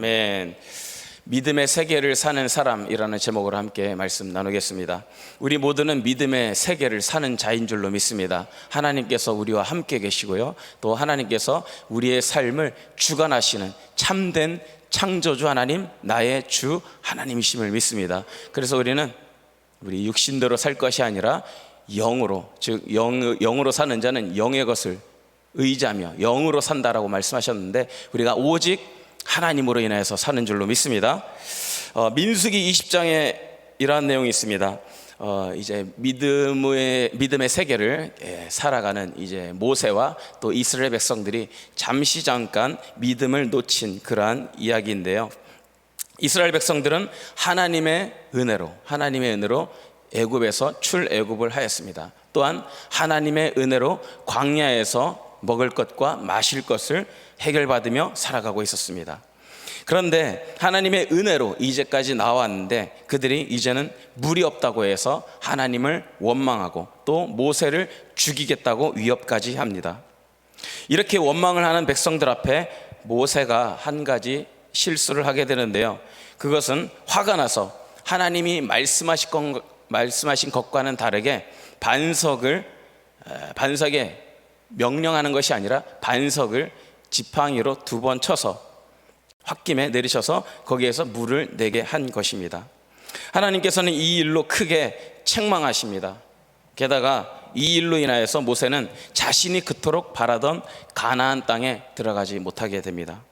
아멘. 믿음의 세계를 사는 사람이라는 제목으로 함께 말씀 나누겠습니다. 우리 모두는 믿음의 세계를 사는 자인 줄로 믿습니다. 하나님께서 우리와 함께 계시고요. 또 하나님께서 우리의 삶을 주관하시는 참된 창조주 하나님, 나의 주 하나님이심을 믿습니다. 그래서 우리는 우리 육신대로 살 것이 아니라 영으로, 즉 영, 영으로 사는 자는 영의 것을 의지하며 영으로 산다라고 말씀하셨는데 우리가 오직 하나님으로 인하여서 사는 줄로 믿습니다. 어, 민수기 20장에 이러한 내용이 있습니다. 어, 이제 믿음의 믿음의 세계를 예, 살아가는 이제 모세와 또 이스라엘 백성들이 잠시 잠깐 믿음을 놓친 그러한 이야기인데요. 이스라엘 백성들은 하나님의 은혜로 하나님의 은혜로 애굽에서 출애굽을 하였습니다. 또한 하나님의 은혜로 광야에서 먹을 것과 마실 것을 해결받으며 살아가고 있었습니다. 그런데 하나님의 은혜로 이제까지 나왔는데 그들이 이제는 물이 없다고 해서 하나님을 원망하고 또 모세를 죽이겠다고 위협까지 합니다. 이렇게 원망을 하는 백성들 앞에 모세가 한 가지 실수를 하게 되는데요. 그것은 화가 나서 하나님이 말씀하신, 것과는 다르게 반석을 에, 반석에 명령하는 것이 아니라 반석을 지팡이로 두 번 쳐서 홧김에 내리셔서 거기에서 물을 내게 한 것입니다. 하나님께서는 이 일로 크게 책망하십니다. 게다가 이 일로 인하여서 모세는 자신이 그토록 바라던 가나안 땅에 들어가지 못하게 됩니다.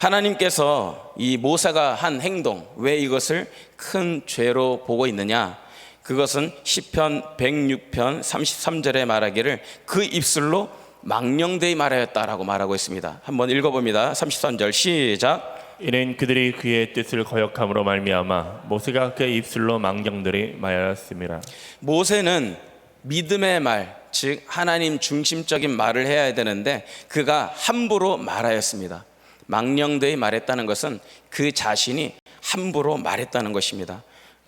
하나님께서 이 모세가 한 행동 왜 이것을 큰 죄로 보고 있느냐? 그것은 시편 106편 33절에 말하기를 그 입술로 망령되이 말하였다라고 말하고 있습니다. 한번 읽어봅니다. 33절 시작. 이는 그들이 그의 뜻을 거역함으로 말미암아 모세가 그의 입술로 망령들이 말하였습니다. 모세는 믿음의 말, 즉 하나님 중심적인 말을 해야 되는데 그가 함부로 말하였습니다. 망령되이 말했다는 것은 그 자신이 함부로 말했다는 것입니다.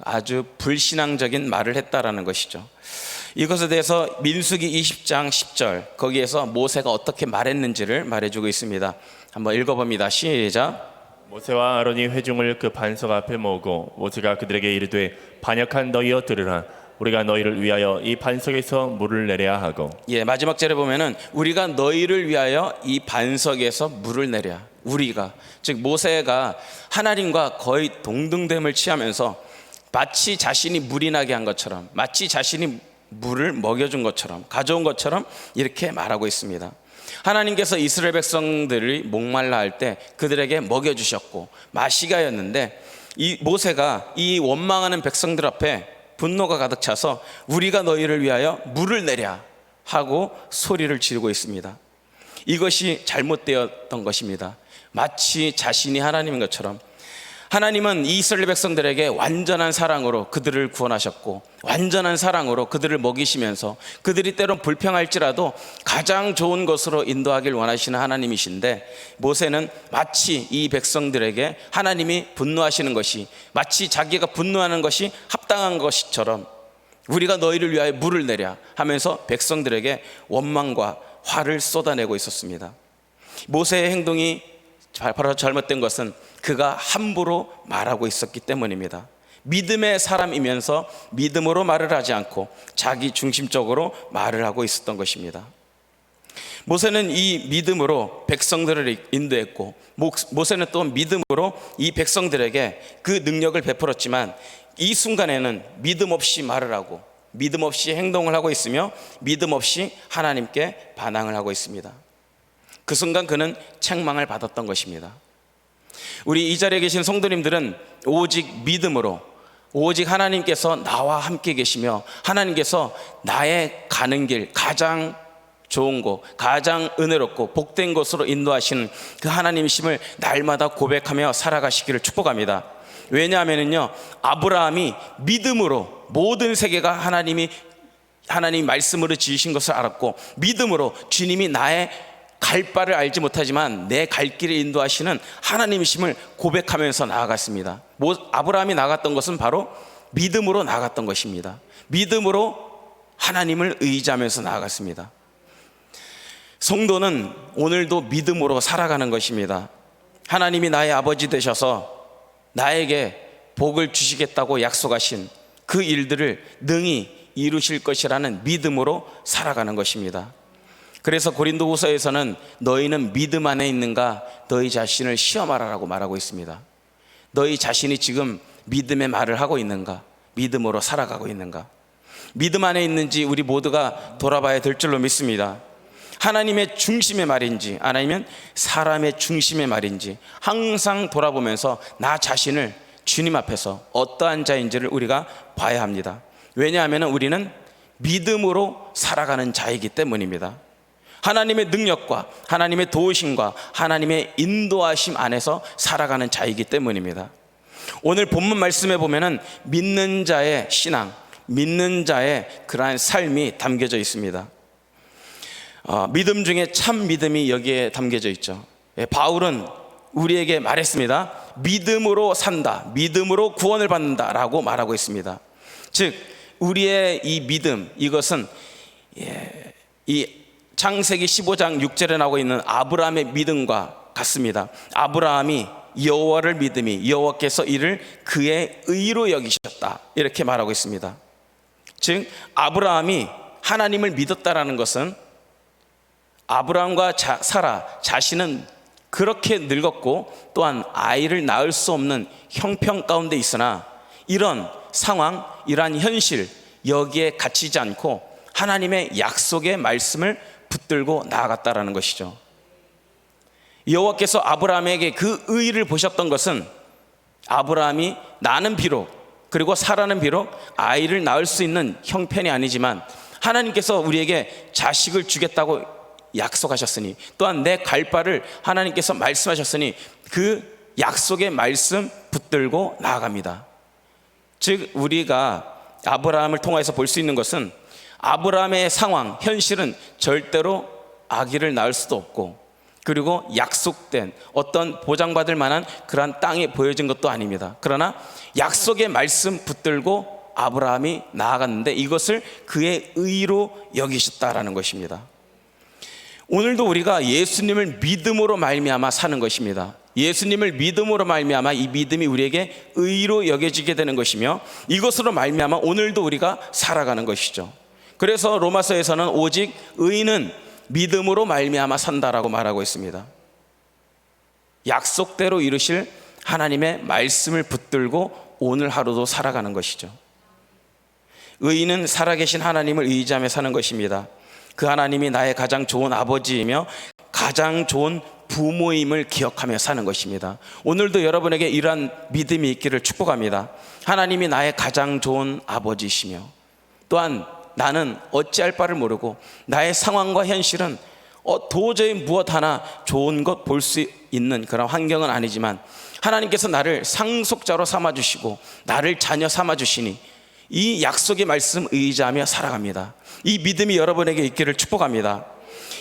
아주 불신앙적인 말을 했다라는 것이죠. 이것에 대해서 민수기 20장 10절 거기에서 모세가 어떻게 말했는지를 말해주고 있습니다. 한번 읽어봅니다. 시작. 모세와 아론이 회중을 그 반석 앞에 모으고 모세가 그들에게 이르되 반역한 너희여 들으라 우리가 너희를 위하여 이 반석에서 물을 내려야 하고 예, 마지막 절에 보면은 우리가 너희를 위하여 이 반석에서 물을 내랴. 우리가 즉 모세가 하나님과 거의 동등됨을 취하면서 마치 자신이 물이 나게 한 것처럼 마치 자신이 물을 먹여준 것처럼 가져온 것처럼 이렇게 말하고 있습니다. 하나님께서 이스라엘 백성들이 목말라 할 때 그들에게 먹여주셨고 마시게 하였는데 이 모세가 이 원망하는 백성들 앞에 분노가 가득 차서 우리가 너희를 위하여 물을 내랴 하고 소리를 지르고 있습니다. 이것이 잘못되었던 것입니다. 마치 자신이 하나님인 것처럼 하나님은 이 이스라엘 백성들에게 완전한 사랑으로 그들을 구원하셨고 완전한 사랑으로 그들을 먹이시면서 그들이 때론 불평할지라도 가장 좋은 것으로 인도하길 원하시는 하나님이신데 모세는 마치 이 백성들에게 하나님이 분노하시는 것이 마치 자기가 분노하는 것이 합당한 것처럼 우리가 너희를 위하여 물을 내랴 하면서 백성들에게 원망과 화를 쏟아내고 있었습니다. 모세의 행동이 바로 잘못된 것은 그가 함부로 말하고 있었기 때문입니다. 믿음의 사람이면서 믿음으로 말을 하지 않고 자기 중심적으로 말을 하고 있었던 것입니다. 모세는 이 믿음으로 백성들을 인도했고 모세는 또 믿음으로 이 백성들에게 그 능력을 베풀었지만 이 순간에는 믿음 없이 말을 하고 믿음 없이 행동을 하고 있으며 믿음 없이 하나님께 반항을 하고 있습니다. 그 순간 그는 책망을 받았던 것입니다. 우리 이 자리에 계신 성도님들은 오직 믿음으로 오직 하나님께서 나와 함께 계시며 하나님께서 나의 가는 길 가장 좋은 곳, 가장 은혜롭고 복된 곳으로 인도하시는 그 하나님이심을 날마다 고백하며 살아가시기를 축복합니다. 왜냐하면요, 아브라함이 믿음으로 모든 세계가 하나님이 하나님 말씀으로 지으신 것을 알았고 믿음으로 주님이 나의 갈 바를 알지 못하지만 내 갈 길을 인도하시는 하나님이심을 고백하면서 나아갔습니다. 아브라함이 나갔던 것은 바로 믿음으로 나갔던 것입니다. 믿음으로 하나님을 의지하면서 나아갔습니다. 성도는 오늘도 믿음으로 살아가는 것입니다. 하나님이 나의 아버지 되셔서 나에게 복을 주시겠다고 약속하신 그 일들을 능히 이루실 것이라는 믿음으로 살아가는 것입니다. 그래서 고린도후서에서는 너희는 믿음 안에 있는가 너희 자신을 시험하라라고 말하고 있습니다. 너희 자신이 지금 믿음의 말을 하고 있는가? 믿음으로 살아가고 있는가? 믿음 안에 있는지 우리 모두가 돌아봐야 될 줄로 믿습니다. 하나님의 중심의 말인지 아니면 사람의 중심의 말인지 항상 돌아보면서 나 자신을 주님 앞에서 어떠한 자인지를 우리가 봐야 합니다. 왜냐하면 우리는 믿음으로 살아가는 자이기 때문입니다. 하나님의 능력과 하나님의 도우심과 하나님의 인도하심 안에서 살아가는 자이기 때문입니다. 오늘 본문 말씀에 보면은 믿는 자의 신앙, 믿는 자의 그러한 삶이 담겨져 있습니다. 어, 믿음 중에 참 믿음이 여기에 담겨져 있죠. 예, 바울은 우리에게 말했습니다. 믿음으로 산다. 믿음으로 구원을 받는다라고 말하고 있습니다. 즉 우리의 이 믿음 이것은 예, 이 창세기 15장 6절에 나오고 있는 아브라함의 믿음과 같습니다. 아브라함이 여호와를 믿음이 여호와께서 이를 그의 의로 여기셨다. 이렇게 말하고 있습니다. 즉 아브라함이 하나님을 믿었다라는 것은 아브라함과 자, 사라 자신은 그렇게 늙었고 또한 아이를 낳을 수 없는 형편 가운데 있으나 이런 상황, 이러한 현실 여기에 갇히지 않고 하나님의 약속의 말씀을 붙들고 나아갔다라는 것이죠. 여호와께서 아브라함에게 그 의를 보셨던 것은 아브라함이 나는 비록 그리고 사라는 비록 아이를 낳을 수 있는 형편이 아니지만 하나님께서 우리에게 자식을 주겠다고 약속하셨으니 또한 내 갈 바를 하나님께서 말씀하셨으니 그 약속의 말씀 붙들고 나아갑니다. 즉 우리가 아브라함을 통해서 볼 수 있는 것은 아브라함의 상황, 현실은 절대로 아기를 낳을 수도 없고 그리고 약속된 어떤 보장받을 만한 그러한 땅이 보여진 것도 아닙니다. 그러나 약속의 말씀 붙들고 아브라함이 나아갔는데 이것을 그의 의로 여기셨다라는 것입니다. 오늘도 우리가 예수님을 믿음으로 말미암아 사는 것입니다. 예수님을 믿음으로 말미암아 이 믿음이 우리에게 의로 여겨지게 되는 것이며 이것으로 말미암아 오늘도 우리가 살아가는 것이죠. 그래서 로마서에서는 오직 의인은 믿음으로 말미암아 산다라고 말하고 있습니다. 약속대로 이루실 하나님의 말씀을 붙들고 오늘 하루도 살아가는 것이죠. 의인은 살아계신 하나님을 의지하며 사는 것입니다. 그 하나님이 나의 가장 좋은 아버지이며 가장 좋은 부모임을 기억하며 사는 것입니다. 오늘도 여러분에게 이러한 믿음이 있기를 축복합니다. 하나님이 나의 가장 좋은 아버지이시며 또한 나는 어찌할 바를 모르고 나의 상황과 현실은 어, 도저히 무엇 하나 좋은 것 볼 수 있는 그런 환경은 아니지만 하나님께서 나를 상속자로 삼아 주시고 나를 자녀 삼아 주시니 이 약속의 말씀 의지하며 살아갑니다. 이 믿음이 여러분에게 있기를 축복합니다.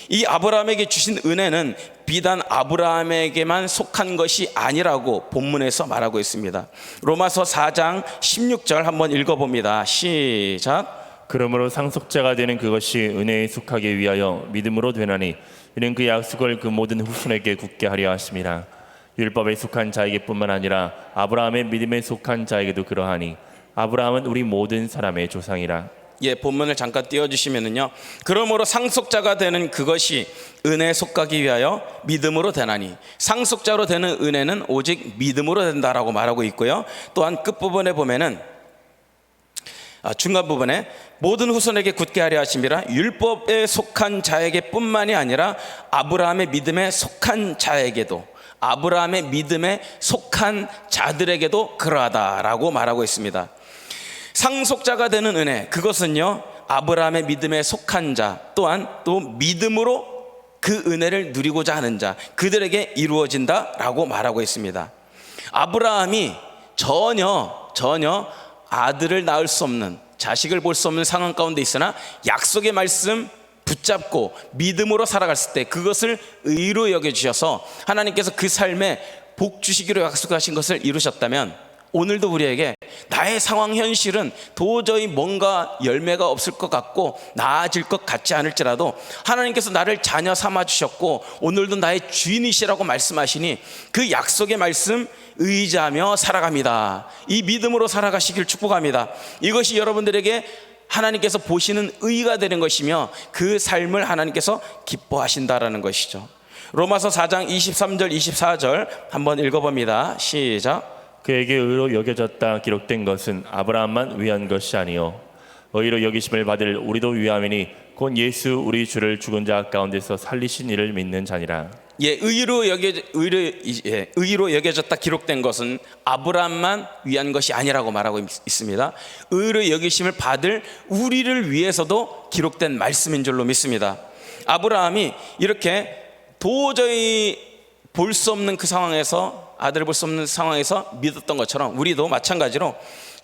이 아브라함에게 주신 은혜는 비단 아브라함에게만 속한 것이 아니라고 본문에서 말하고 있습니다. 로마서 4장 16절 한번 읽어봅니다. 시작. 그러므로 상속자가 되는 그것이 은혜에 속하기 위하여 믿음으로 되나니 이는 그 약속을 그 모든 후손에게 굳게 하려 하심이라 율법에 속한 자에게뿐만 아니라 아브라함의 믿음에 속한 자에게도 그러하니 아브라함은 우리 모든 사람의 조상이라 예, 본문을 잠깐 띄워 주시면은요. 그러므로 상속자가 되는 그것이 은혜에 속하기 위하여 믿음으로 되나니 상속자로 되는 은혜는 오직 믿음으로 된다라고 말하고 있고요. 또한 끝 부분에 보면은 아, 중간 부분에 모든 후손에게 굳게 하려 하심이라 율법에 속한 자에게뿐만이 아니라 아브라함의 믿음에 속한 자에게도 아브라함의 믿음에 속한 자들에게도 그러하다라고 말하고 있습니다. 상속자가 되는 은혜 그것은요 아브라함의 믿음에 속한 자 또한 또 믿음으로 그 은혜를 누리고자 하는 자 그들에게 이루어진다라고 말하고 있습니다. 아브라함이 전혀 전혀 아들을 낳을 수 없는 자식을 볼 수 없는 상황 가운데 있으나 약속의 말씀 붙잡고 믿음으로 살아갔을 때 그것을 의로 여겨 주셔서 하나님께서 그 삶에 복 주시기로 약속하신 것을 이루셨다면 오늘도 우리에게 나의 상황 현실은 도저히 뭔가 열매가 없을 것 같고 나아질 것 같지 않을지라도 하나님께서 나를 자녀 삼아 주셨고 오늘도 나의 주인이시라고 말씀하시니 그 약속의 말씀 의지하며 살아갑니다. 이 믿음으로 살아가시길 축복합니다. 이것이 여러분들에게 하나님께서 보시는 의가 되는 것이며 그 삶을 하나님께서 기뻐하신다라는 것이죠. 로마서 4장 23절 24절 한번 읽어봅니다. 시작. 그에게 의로 여겨졌다 기록된 것은 아브라함만 위한 것이 아니요 의로 여기심을 받을 우리도 위함이니 곧 예수 우리 주를 죽은 자 가운데서 살리신 이를 믿는 자니라 예, 의로 여겨 의로 예, 의로 여겨졌다 기록된 것은 아브라함만 위한 것이 아니라고 말하고 있- 있습니다. 의로 여기심을 받을 우리를 위해서도 기록된 말씀인 줄로 믿습니다. 아브라함이 이렇게 도저히 볼 수 없는 그 상황에서 아들을 볼 수 없는 상황에서 믿었던 것처럼 우리도 마찬가지로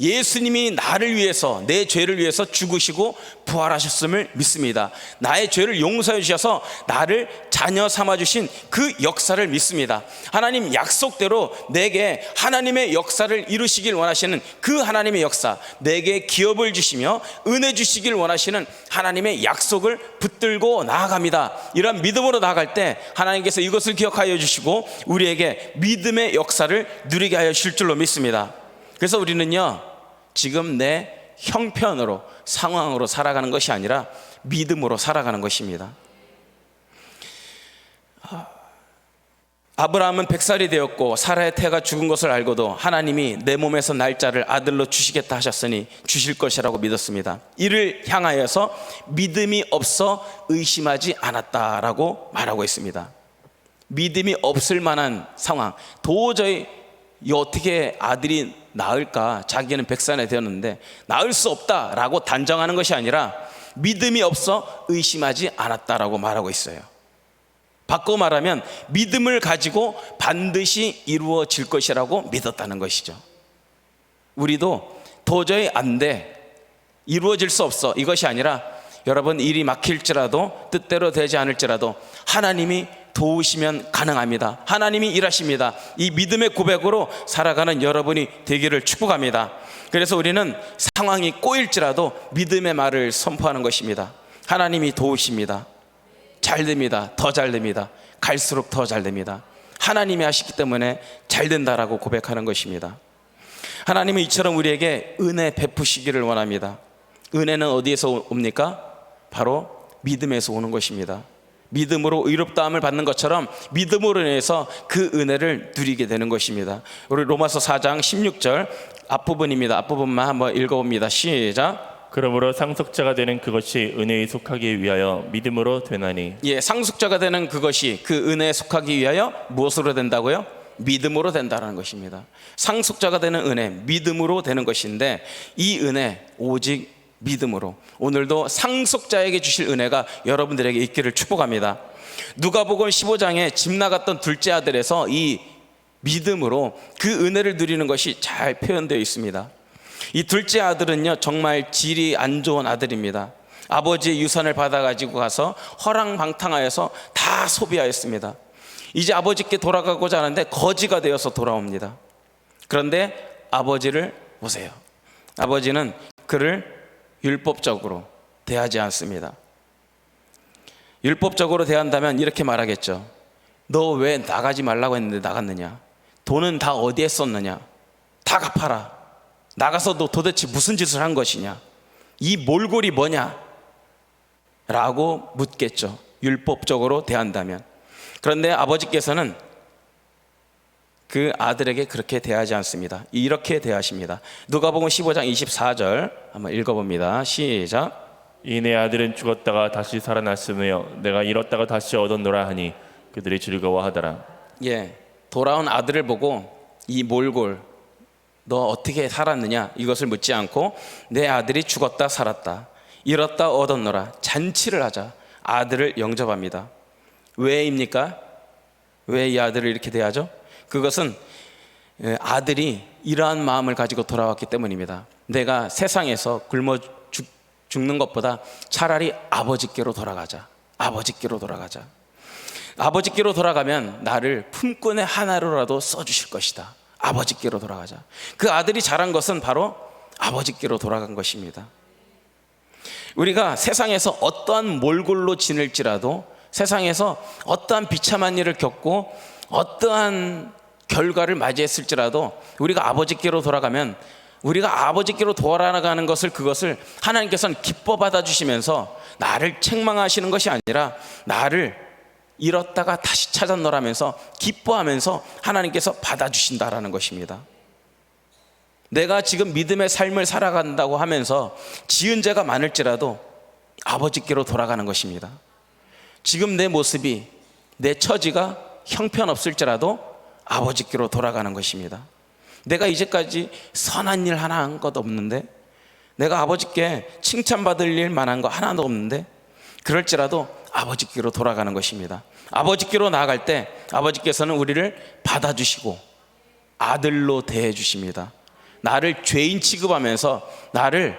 예수님이 나를 위해서 내 죄를 위해서 죽으시고 부활하셨음을 믿습니다. 나의 죄를 용서해 주셔서 나를 자녀 삼아 주신 그 역사를 믿습니다. 하나님 약속대로 내게 하나님의 역사를 이루시길 원하시는 그 하나님의 역사, 내게 기업을 주시며 은혜 주시길 원하시는 하나님의 약속을 붙들고 나아갑니다. 이런 믿음으로 나아갈 때 하나님께서 이것을 기억하여 주시고 우리에게 믿음의 역사를 누리게 하여 주실 줄로 믿습니다. 그래서 우리는요, 지금 내 형편으로, 상황으로 살아가는 것이 아니라 믿음으로 살아가는 것입니다. 아브라함은 백살이 되었고 사라의 태가 죽은 것을 알고도 하나님이 내 몸에서 날짜를 아들로 주시겠다 하셨으니 주실 것이라고 믿었습니다. 이를 향하여서 믿음이 없어 의심하지 않았다라고 말하고 있습니다. 믿음이 없을 만한 상황, 도저히 이 어떻게 아들이 낳을까? 자기는 백살이 되었는데 낳을 수 없다라고 단정하는 것이 아니라 믿음이 없어 의심하지 않았다라고 말하고 있어요. 바꿔 말하면 믿음을 가지고 반드시 이루어질 것이라고 믿었다는 것이죠. 우리도 도저히 안 돼. 이루어질 수 없어. 이것이 아니라 여러분 일이 막힐지라도 뜻대로 되지 않을지라도 하나님이 도우시면 가능합니다. 하나님이 일하십니다. 이 믿음의 고백으로 살아가는 여러분이 되기를 축복합니다. 그래서 우리는 상황이 꼬일지라도 믿음의 말을 선포하는 것입니다. 하나님이 도우십니다. 잘 됩니다. 더 잘 됩니다. 갈수록 더 잘 됩니다. 하나님이 하시기 때문에 잘 된다라고 고백하는 것입니다. 하나님은 이처럼 우리에게 은혜 베푸시기를 원합니다. 은혜는 어디에서 옵니까? 바로 믿음에서 오는 것입니다. 믿음으로 의롭다함을 받는 것처럼 믿음으로 인해서 그 은혜를 누리게 되는 것입니다. 우리 로마서 4장 16절 앞부분입니다. 앞부분만 한번 읽어봅니다. 시작. 그러므로 상속자가 되는 그것이 은혜에 속하기 위하여 믿음으로 되나니 예, 상속자가 되는 그것이 그 은혜에 속하기 위하여 무엇으로 된다고요? 믿음으로 된다는 것입니다. 상속자가 되는 은혜, 믿음으로 되는 것인데 이 은혜 오직 믿음으로 오늘도 상속자에게 주실 은혜가 여러분들에게 있기를 축복합니다. 누가복음 15장에 집 나갔던 둘째 아들에서 이 믿음으로 그 은혜를 누리는 것이 잘 표현되어 있습니다. 이 둘째 아들은요 정말 질이 안 좋은 아들입니다. 아버지의 유산을 받아가지고 가서 허랑방탕하여서 다 소비하였습니다. 이제 아버지께 돌아가고자 하는데 거지가 되어서 돌아옵니다. 그런데 아버지를 보세요. 아버지는 그를 율법적으로 대하지 않습니다. 율법적으로 대한다면 이렇게 말하겠죠. 너 왜 나가지 말라고 했는데 나갔느냐? 돈은 다 어디에 썼느냐? 다 갚아라. 나가서 너 도대체 무슨 짓을 한 것이냐? 이 몰골이 뭐냐? 라고 묻겠죠. 율법적으로 대한다면. 그런데 아버지께서는 그 아들에게 그렇게 대하지 않습니다. 이렇게 대하십니다. 누가복음 15장 24절 한번 읽어봅니다. 시작. 이 내 아들은 죽었다가 다시 살아났으며 내가 잃었다가 다시 얻었노라 하니 그들이 즐거워하더라 예, 돌아온 아들을 보고 이 몰골 너 어떻게 살았느냐 이것을 묻지 않고 내 아들이 죽었다 살았다 잃었다 얻었노라 잔치를 하자 아들을 영접합니다. 왜입니까? 왜 이 아들을 이렇게 대하죠? 그것은 예, 아들이 이러한 마음을 가지고 돌아왔기 때문입니다. 내가 세상에서 굶어 죽, 죽는 것보다 차라리 아버지께로 돌아가자. 아버지께로 돌아가자. 아버지께로 돌아가면 나를 품꾼의 하나로라도 써주실 것이다. 아버지께로 돌아가자. 그 아들이 잘한 것은 바로 아버지께로 돌아간 것입니다. 우리가 세상에서 어떠한 몰골로 지낼지라도 세상에서 어떠한 비참한 일을 겪고 어떠한 결과를 맞이했을지라도 우리가 아버지께로 돌아가면 우리가 아버지께로 돌아가는 것을 그것을 하나님께서는 기뻐 받아주시면서 나를 책망하시는 것이 아니라 나를 잃었다가 다시 찾았노라면서 기뻐하면서 하나님께서 받아주신다라는 것입니다. 내가 지금 믿음의 삶을 살아간다고 하면서 지은 죄가 많을지라도 아버지께로 돌아가는 것입니다. 지금 내 모습이 내 처지가 형편없을지라도 아버지께로 돌아가는 것입니다. 내가 이제까지 선한 일 하나 한것 없는데 내가 아버지께 칭찬받을 일 만한 거 하나도 없는데 그럴지라도 아버지께로 돌아가는 것입니다. 아버지께로 나아갈 때 아버지께서는 우리를 받아주시고 아들로 대해 주십니다. 나를 죄인 취급하면서 나를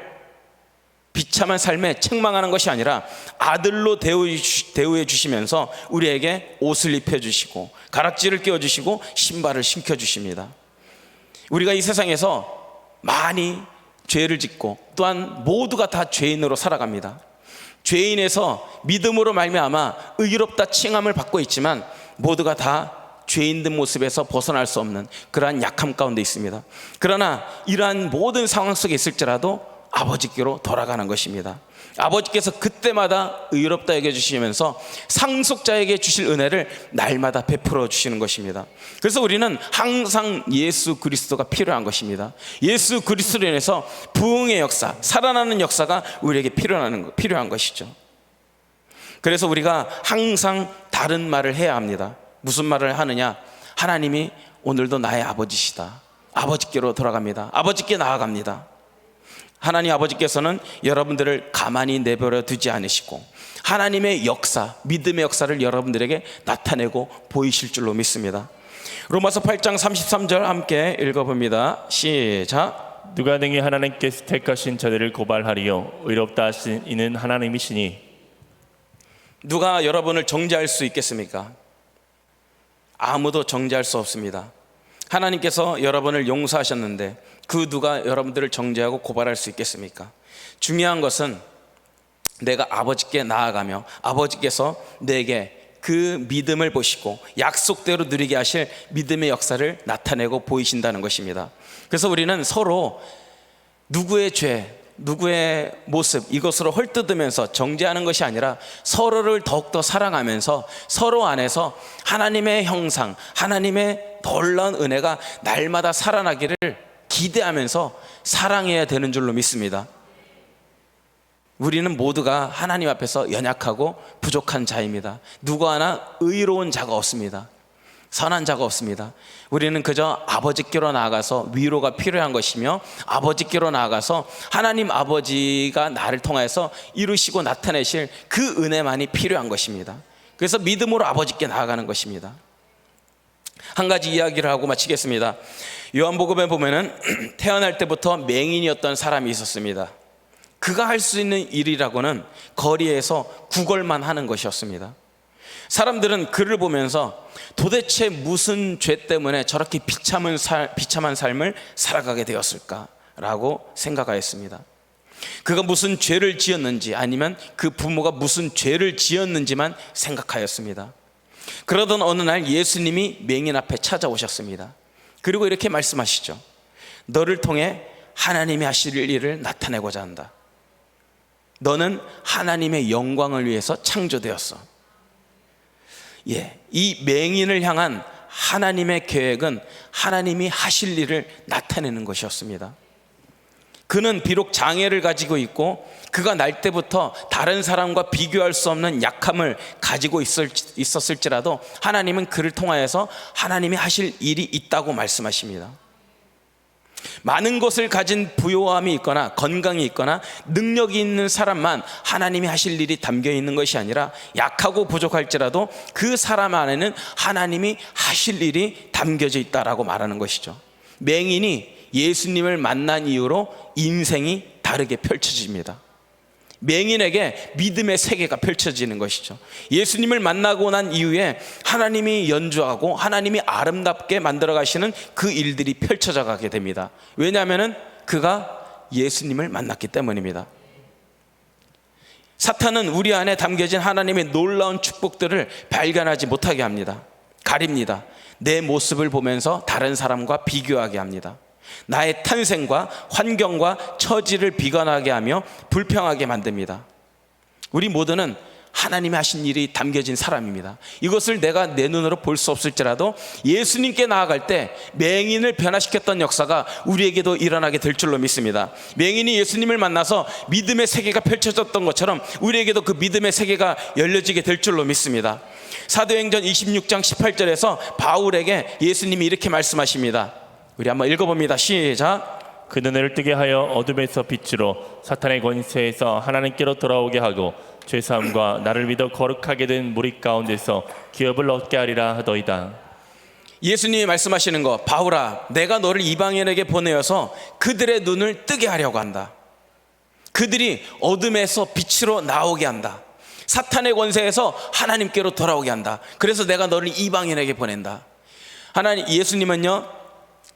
비참한 삶에 책망하는 것이 아니라 아들로 대우해 주시면서 우리에게 옷을 입혀 주시고 가락지를 끼워 주시고 신발을 신겨 주십니다. 우리가 이 세상에서 많이 죄를 짓고 또한 모두가 다 죄인으로 살아갑니다. 죄인에서 믿음으로 말미암아 의롭다 칭함을 받고 있지만 모두가 다 죄인 된 모습에서 벗어날 수 없는 그러한 약함 가운데 있습니다. 그러나 이러한 모든 상황 속에 있을지라도 아버지께로 돌아가는 것입니다. 아버지께서 그때마다 의롭다 여겨주시면서 상속자에게 주실 은혜를 날마다 베풀어 주시는 것입니다. 그래서 우리는 항상 예수 그리스도가 필요한 것입니다. 예수 그리스도로 인해서 부흥의 역사, 살아나는 역사가 우리에게 필요한, 필요한 것이죠. 그래서 우리가 항상 다른 말을 해야 합니다. 무슨 말을 하느냐? 하나님이 오늘도 나의 아버지시다. 아버지께로 돌아갑니다. 아버지께 나아갑니다. 하나님 아버지께서는 여러분들을 가만히 내버려 두지 않으시고 하나님의 역사, 믿음의 역사를 여러분들에게 나타내고 보이실 줄로 믿습니다. 로마서 8장 33절 함께 읽어봅니다. 시작. 누가 능히 하나님께서 택하신 자들을 고발하리요 의롭다 하신 이는 하나님이시니 누가 여러분을 정죄할 수 있겠습니까? 아무도 정죄할 수 없습니다. 하나님께서 여러분을 용서하셨는데 그 누가 여러분들을 정죄하고 고발할 수 있겠습니까? 중요한 것은 내가 아버지께 나아가며 아버지께서 내게 그 믿음을 보시고 약속대로 누리게 하실 믿음의 역사를 나타내고 보이신다는 것입니다. 그래서 우리는 서로 누구의 죄, 누구의 모습 이것으로 헐뜯으면서 정죄하는 것이 아니라 서로를 더욱더 사랑하면서 서로 안에서 하나님의 형상, 하나님의 놀라운 은혜가 날마다 살아나기를 기대하면서 사랑해야 되는 줄로 믿습니다. 우리는 모두가 하나님 앞에서 연약하고 부족한 자입니다. 누구 하나 의로운 자가 없습니다. 선한 자가 없습니다. 우리는 그저 아버지께로 나아가서 위로가 필요한 것이며 아버지께로 나아가서 하나님 아버지가 나를 통해서 이루시고 나타내실 그 은혜만이 필요한 것입니다. 그래서 믿음으로 아버지께 나아가는 것입니다. 한 가지 이야기를 하고 마치겠습니다. 요한복음에 보면은 태어날 때부터 맹인이었던 사람이 있었습니다. 그가 할 수 있는 일이라고는 거리에서 구걸만 하는 것이었습니다. 사람들은 그를 보면서 도대체 무슨 죄 때문에 저렇게 비참한, 살, 비참한 삶을 살아가게 되었을까라고 생각하였습니다. 그가 무슨 죄를 지었는지 아니면 그 부모가 무슨 죄를 지었는지만 생각하였습니다. 그러던 어느 날 예수님이 맹인 앞에 찾아오셨습니다. 그리고 이렇게 말씀하시죠. 너를 통해 하나님이 하실 일을 나타내고자 한다. 너는 하나님의 영광을 위해서 창조되었어. 예, 이 맹인을 향한 하나님의 계획은 하나님이 하실 일을 나타내는 것이었습니다. 그는 비록 장애를 가지고 있고 그가 날 때부터 다른 사람과 비교할 수 없는 약함을 가지고 있었을지라도 하나님은 그를 통하여서 하나님이 하실 일이 있다고 말씀하십니다. 많은 것을 가진 부요함이 있거나 건강이 있거나 능력이 있는 사람만 하나님이 하실 일이 담겨 있는 것이 아니라 약하고 부족할지라도 그 사람 안에는 하나님이 하실 일이 담겨져 있다라고 말하는 것이죠. 맹인이 예수님을 만난 이후로 인생이 다르게 펼쳐집니다. 맹인에게 믿음의 세계가 펼쳐지는 것이죠. 예수님을 만나고 난 이후에 하나님이 연주하고 하나님이 아름답게 만들어 가시는 그 일들이 펼쳐져 가게 됩니다. 왜냐하면은 그가 예수님을 만났기 때문입니다. 사탄은 우리 안에 담겨진 하나님의 놀라운 축복들을 발견하지 못하게 합니다. 가립니다. 내 모습을 보면서 다른 사람과 비교하게 합니다. 나의 탄생과 환경과 처지를 비관하게 하며 불평하게 만듭니다. 우리 모두는 하나님이 하신 일이 담겨진 사람입니다. 이것을 내가 내 눈으로 볼 수 없을지라도 예수님께 나아갈 때 맹인을 변화시켰던 역사가 우리에게도 일어나게 될 줄로 믿습니다. 맹인이 예수님을 만나서 믿음의 세계가 펼쳐졌던 것처럼 우리에게도 그 믿음의 세계가 열려지게 될 줄로 믿습니다. 사도행전 26장 18절에서 바울에게 예수님이 이렇게 말씀하십니다. 우리 한번 읽어봅니다. 시작. 그 눈을 뜨게 하여 어둠에서 빛으로 사탄의 권세에서 하나님께로 돌아오게 하고 죄사함과 나를 믿어 거룩하게 된 무리 가운데서 기업을 얻게 하리라 하더이다. 예수님이 말씀하시는 거, 바울아, 내가 너를 이방인에게 보내어서 그들의 눈을 뜨게 하려고 한다. 그들이 어둠에서 빛으로 나오게 한다. 사탄의 권세에서 하나님께로 돌아오게 한다. 그래서 내가 너를 이방인에게 보낸다. 하나님, 예수님은요,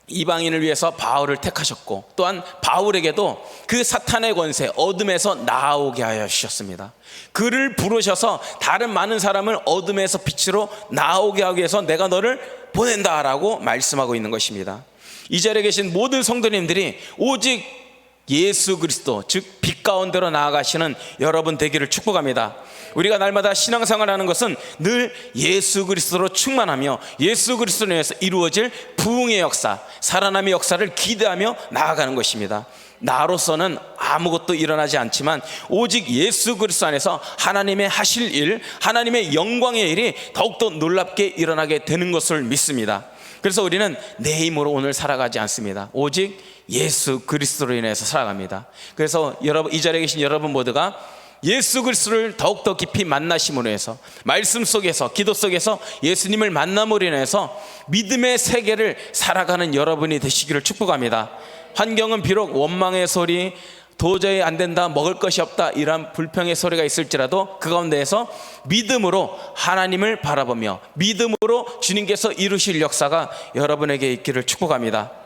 이방인을 위해서 바울을 택하셨고 또한 바울에게도 그 사탄의 권세 어둠에서 나오게 하여 주셨습니다. 그를 부르셔서 다른 많은 사람을 어둠에서 빛으로 나오게 하기 위해서 내가 너를 보낸다라고 말씀하고 있는 것입니다. 이 자리에 계신 모든 성도님들이 오직 예수 그리스도 즉 빛 가운데로 나아가시는 여러분 되기를 축복합니다. 우리가 날마다 신앙생활하는 것은 늘 예수 그리스도로 충만하며 예수 그리스도로 인해서 이루어질 부흥의 역사, 살아남의 역사를 기대하며 나아가는 것입니다. 나로서는 아무것도 일어나지 않지만 오직 예수 그리스도 안에서 하나님의 하실 일, 하나님의 영광의 일이 더욱더 놀랍게 일어나게 되는 것을 믿습니다. 그래서 우리는 내 힘으로 오늘 살아가지 않습니다. 오직 예수 그리스도로 인해서 살아갑니다. 그래서 여러분 이 자리에 계신 여러분 모두가 예수 그리스도를 더욱더 깊이 만나심으로 해서 말씀 속에서 기도 속에서 예수님을 만남으로 인해서 믿음의 세계를 살아가는 여러분이 되시기를 축복합니다. 환경은 비록 원망의 소리 도저히 안 된다 먹을 것이 없다 이런 불평의 소리가 있을지라도 그 가운데에서 믿음으로 하나님을 바라보며 믿음으로 주님께서 이루실 역사가 여러분에게 있기를 축복합니다.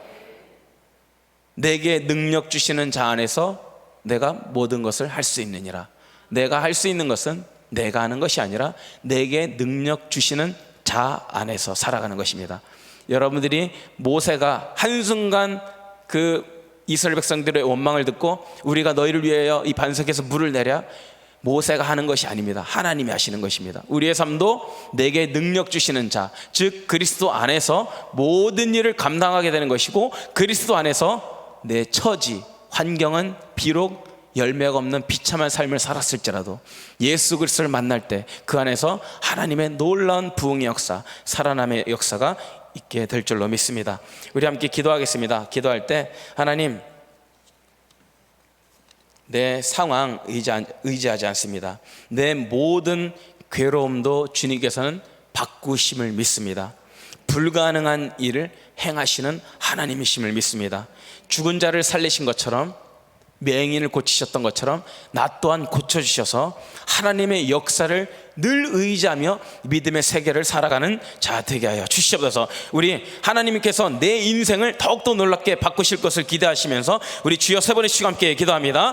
내게 능력 주시는 자 안에서 내가 모든 것을 할 수 있느니라. 내가 할 수 있는 것은 내가 하는 것이 아니라 내게 능력 주시는 자 안에서 살아가는 것입니다. 여러분들이 모세가 한순간 그 이스라엘 백성들의 원망을 듣고 우리가 너희를 위하여 이 반석에서 물을 내랴 모세가 하는 것이 아닙니다. 하나님이 하시는 것입니다. 우리의 삶도 내게 능력 주시는 자, 즉 그리스도 안에서 모든 일을 감당하게 되는 것이고 그리스도 안에서 내 처지, 환경은 비록 열매가 없는 비참한 삶을 살았을지라도 예수 그리스도를 만날 때 그 안에서 하나님의 놀라운 부흥의 역사, 살아남의 역사가 있게 될 줄로 믿습니다. 우리 함께 기도하겠습니다. 기도할 때 하나님 내 상황 의지, 의지하지 않습니다. 내 모든 괴로움도 주님께서는 바꾸심을 믿습니다. 불가능한 일을 행하시는 하나님이심을 믿습니다. 죽은 자를 살리신 것처럼 맹인을 고치셨던 것처럼 나 또한 고쳐주셔서 하나님의 역사를 늘 의지하며 믿음의 세계를 살아가는 자 되게 하여 주시옵소서. 우리 하나님께서 내 인생을 더욱더 놀랍게 바꾸실 것을 기대하시면서 우리 주여 세 번의 시간 함께 기도합니다